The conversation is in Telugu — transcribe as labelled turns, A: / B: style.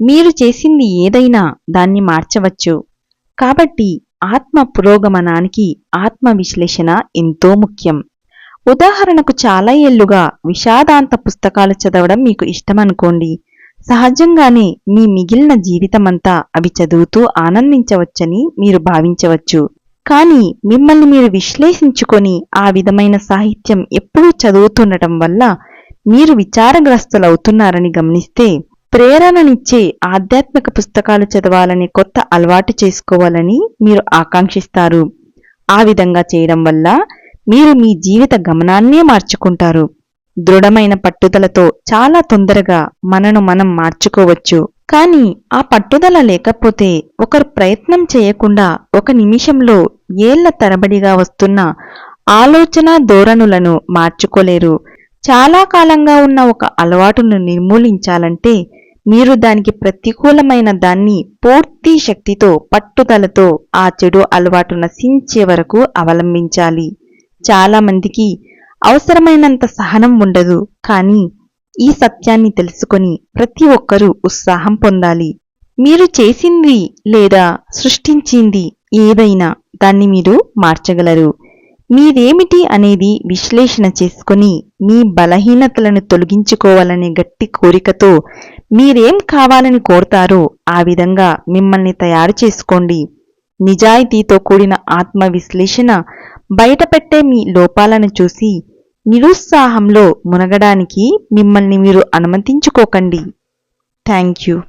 A: మీరు చేసింది ఏదైనా దాన్ని మార్చవచ్చు. కాబట్టి ఆత్మ పురోగమనానికి ఆత్మ విశ్లేషణ ఎంతో ముఖ్యం. ఉదాహరణకు చాలా ఏళ్ళుగా విషాదాంత పుస్తకాలు చదవడం మీకు ఇష్టమనుకోండి. సహజంగానే మీ మిగిలిన జీవితమంతా అవి చదువుతూ ఆనందించవచ్చని మీరు భావించవచ్చు. కానీ మిమ్మల్ని మీరు విశ్లేషించుకొని ఆ విధమైన సాహిత్యం ఎప్పుడూ చదువుతుండటం వల్ల మీరు విచారగ్రస్తులవుతున్నారని గమనిస్తే ప్రేరణనిచ్చే ఆధ్యాత్మిక పుస్తకాలు చదవాలని కొత్త అలవాటు చేసుకోవాలని మీరు ఆకాంక్షిస్తారు. ఆ విధంగా చేయడం వల్ల మీరు మీ జీవిత గమనాన్నే మార్చుకుంటారు. దృఢమైన పట్టుదలతో చాలా తొందరగా మనను మనం మార్చుకోవచ్చు. కానీ ఆ పట్టుదల లేకపోతే ఒకరు ప్రయత్నం చేయకుండా ఒక నిమిషంలో ఏళ్ళ తరబడిగా వస్తున్న ఆలోచన ధోరణులను మార్చుకోలేరు. చాలా కాలంగా ఉన్న ఒక అలవాటును నిర్మూలించాలంటే మీరు దానికి ప్రతికూలమైన దాన్ని పూర్తి శక్తితో పట్టుదలతో ఆ చెడు అలవాటు నశించే వరకు అవలంబించాలి. చాలామందికి అవసరమైనంత సహనం ఉండదు కానీ ఈ సత్యాన్ని తెలుసుకొని ప్రతి ఒక్కరూ ఉత్సాహం పొందాలి. మీరు చేసింది లేదా సృష్టించింది ఏదైనా దాన్ని మీరు మార్చగలరు. మీదేమిటి అనేది విశ్లేషణ చేసుకొని మీ బలహీనతలను తొలగించుకోవాలనే గట్టి కోరికతో మీరేం కావాలని కోరుతారో ఆ విధంగా మిమ్మల్ని తయారు చేసుకోండి. నిజాయితీతో కూడిన ఆత్మ విశ్లేషణ బయటపెట్టే మీ లోపాలను చూసి నిరుత్సాహంలో మునగడానికి మిమ్మల్ని మీరు అనుమతించుకోకండి. Thank you.